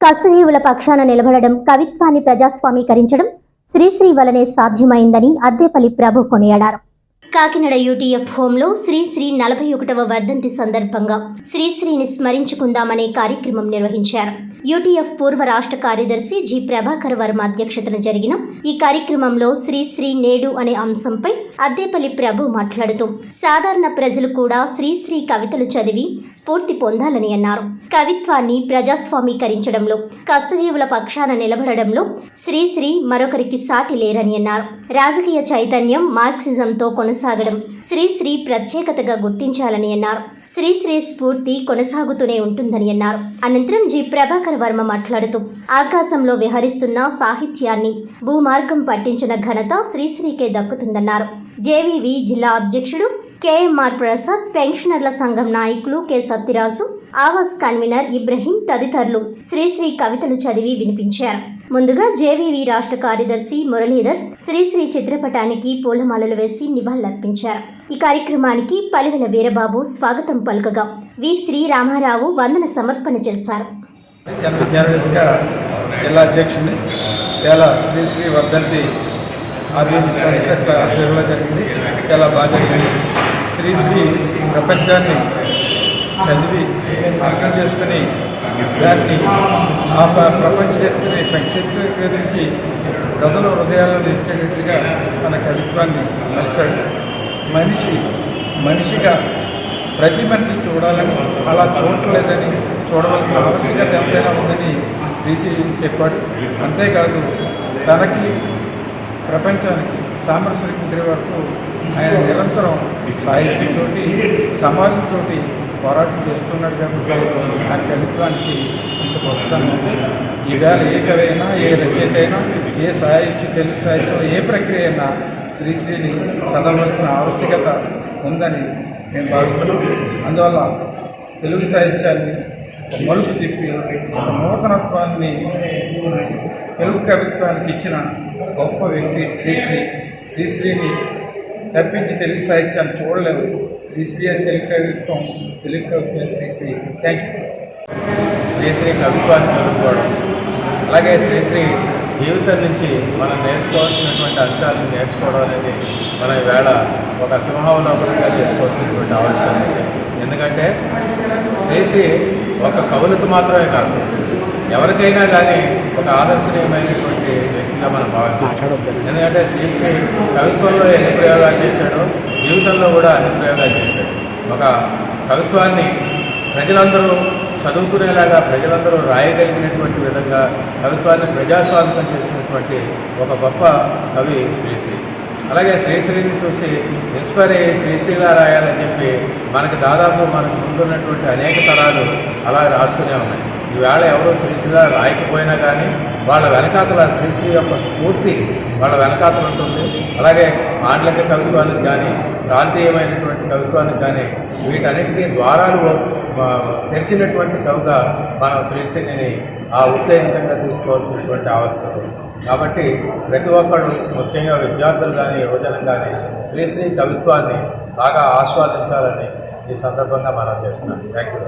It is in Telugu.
కష్టజీవుల పక్షాన నిలబడడం కవిత్వాన్ని ప్రజాస్వామీకరించడం శ్రీశ్రీ వలనే సాధ్యమైందని అద్దేపల్లి ప్రభు కొనియాడారు. కాకినాడ యూటీఎఫ్ హోంలో శ్రీశ్రీ నలభై ఒకటవ వర్ధంతి సందర్భంగా శ్రీశ్రీని స్మరించుకుందామనే కార్యక్రమం నిర్వహించారు. యూటీఎఫ్ పూర్వ రాష్ట్ర కార్యదర్శి జి ప్రభాకర్ వర్మ అధ్యక్షతన జరిగిన ఈ కార్యక్రమంలో శ్రీశ్రీ నేడు అనే అంశంపై అద్దేపల్లి ప్రభు మాట్లాడుతూ సాధారణ ప్రజలు కూడా శ్రీశ్రీ కవితలు చదివి స్ఫూర్తి పొందాలని అన్నారు. కవిత్వాన్ని ప్రజాస్వామీకరించడంలో కష్టజీవుల పక్షాన నిలబడడంలో శ్రీశ్రీ మరొకరికి సాటి లేరని అన్నారు. రాజకీయ చైతన్యం మార్క్సిజంతో కొనసాగడం శ్రీశ్రీ ప్రత్యేకతగా గుర్తించాలని అన్నారు. శ్రీశ్రీ స్ఫూర్తి కొనసాగుతూనే ఉంటుందని అన్నారు. అనంతరం జి. ప్రభాకర్ వర్మ మాట్లాడుతూ ఆకాశంలో విహరిస్తున్న సాహిత్యాన్ని భూమార్గం పట్టించిన ఘనత శ్రీశ్రీకే దక్కుతుందన్నారు. జేవీవి జిల్లా అధ్యక్షుడు కేఎంఆర్ ప్రసాద్ పెన్షనర్ల సంఘం నాయకులు కె. సత్యరాజు ఆవాస్ కన్వీనర్ ఇబ్రహీం తదితరులు శ్రీశ్రీ కవితలు చదివి వినిపించారు. ముందుగా జేవీవి రాష్ట్ర కార్యదర్శి మురళీధర్ శ్రీశ్రీ చిత్రపటానికి పూలమాలలు వేసి నివాళులర్పించారు. ఈ కార్యక్రమానికి పలివెల వీరబాబు స్వాగతం పలుకగా. వి శ్రీరామారావు వందన సమర్పణ చేశారు. జిల్లా అధ్యక్షుడిని చాలా శ్రీ శ్రీ వర్ధంతి ఆర్బీసీ స్టడీ సెంటర్ జరిగింది. చాలా బాగా జరిగింది. శ్రీ శ్రీ ప్రపంచాన్ని చదివి అర్థం చేసుకుని దాన్ని ఆ ప్రపంచ చరిత్రని సంక్షిప్తీకరించి ప్రజల హృదయాల్లో నిలిచేటట్లుగా తన కవిత్వాన్ని మలిశాడు మనిషి మనిషిగా ప్రతి మనిషి చూడాలని అలా చూడలేదని చూడవలసిన ఆవశ్యకత ఎంతైనా ఉందని శ్రీశ్రీ చెప్పాడు. అంతేకాదు తనకి ప్రపంచానికి సామరస్యం వరకు ఆయన నిరంతరం సాహిత్యంతో సమాజంతో పోరాటం చేస్తున్నాడు కాబట్టి ఆ కవిత్వానికి ఇంత గొప్పతనం ఉంది. ఈవేళ ఏ కవి అయినా ఏ రచయిత అయినా ఏ సాహిత్య తెలుగు సాహిత్యంలో ఏ ప్రక్రియ అయినా శ్రీశ్రీని చదవలసిన ఆవశ్యకత ఉందని నేను భావిస్తున్నాం అందువల్ల తెలుగు సాహిత్యాన్ని మలుపు తిప్పి నూతనత్వాన్ని తెలుగు కవిత్వానికి ఇచ్చిన గొప్ప వ్యక్తి శ్రీశ్రీ. శ్రీశ్రీని తప్పించి తెలుగు సాహిత్యాన్ని చూడలేదు శ్రీశ్రీ అని తెలుగు కవిత్వం తెలుగు కవిత్వం శ్రీశ్రీ థ్యాంక్ యూ శ్రీశ్రీ కవిత్వాన్ని చదువుకోవడం. అలాగే శ్రీశ్రీ జీవితం నుంచి మనం నేర్చుకోవాల్సినటువంటి అంశాలను నేర్చుకోవడం అనేది మనం ఈవేళ ఒక సింహావలోకనంగా చేసుకోవాల్సినటువంటి అవసరం ఉంది ఎందుకంటే శ్రీశ్రీ ఒక కవులకు మాత్రమే కాదు ఎవరికైనా కానీ ఒక ఆదర్శనీయమైనటువంటి వ్యక్తిగా మనం భావించాలి ఎందుకంటే శ్రీశ్రీ కవిత్వంలో ఎన్ని ప్రయోగాలు చేశాడో జీవితంలో కూడా అన్ని ప్రయోగాలు చేశాడు. ఒక కవిత్వాన్ని ప్రజలందరూ చదువుకునేలాగా ప్రజలందరూ రాయగలిగినటువంటి విధంగా కవిత్వాన్ని ప్రజాస్వామ్యం చేసినటువంటి ఒక గొప్ప కవి శ్రీశ్రీ. అలాగే శ్రీశ్రీని చూసి ఇన్స్పైర్ అయ్యి శ్రీశ్రీలా రాయాలని చెప్పి మనకి దాదాపు మనకు ముందున్నటువంటి అనేక తరాలు అలా రాస్తూనే ఉన్నాయి. ఈవేళ ఎవరు శ్రీశ్రీలా రాయకపోయినా కానీ వాళ్ళ వెనకాతల శ్రీశ్రీ యొక్క స్ఫూర్తి వాళ్ళ వెనకాతలు ఉంటుంది. అలాగే మాండలిక కవిత్వానికి కానీ ప్రాంతీయమైనటువంటి కవిత్వానికి కానీ వీటన్నిటికీ ద్వారాలు తెరిచినటువంటి కవిగా మనం శ్రీశ్రీని ఆ ఉత్తేజితంగా తీసుకోవాల్సినటువంటి ఆవశ్యకత కాబట్టి ప్రతి ఒక్కరు ముఖ్యంగా విద్యార్థులు కానీ యువజనం కానీ శ్రీశ్రీ కవిత్వాన్ని బాగా ఆస్వాదించాలని ఈ సందర్భంగా మనం చేస్తున్నాం. Thank you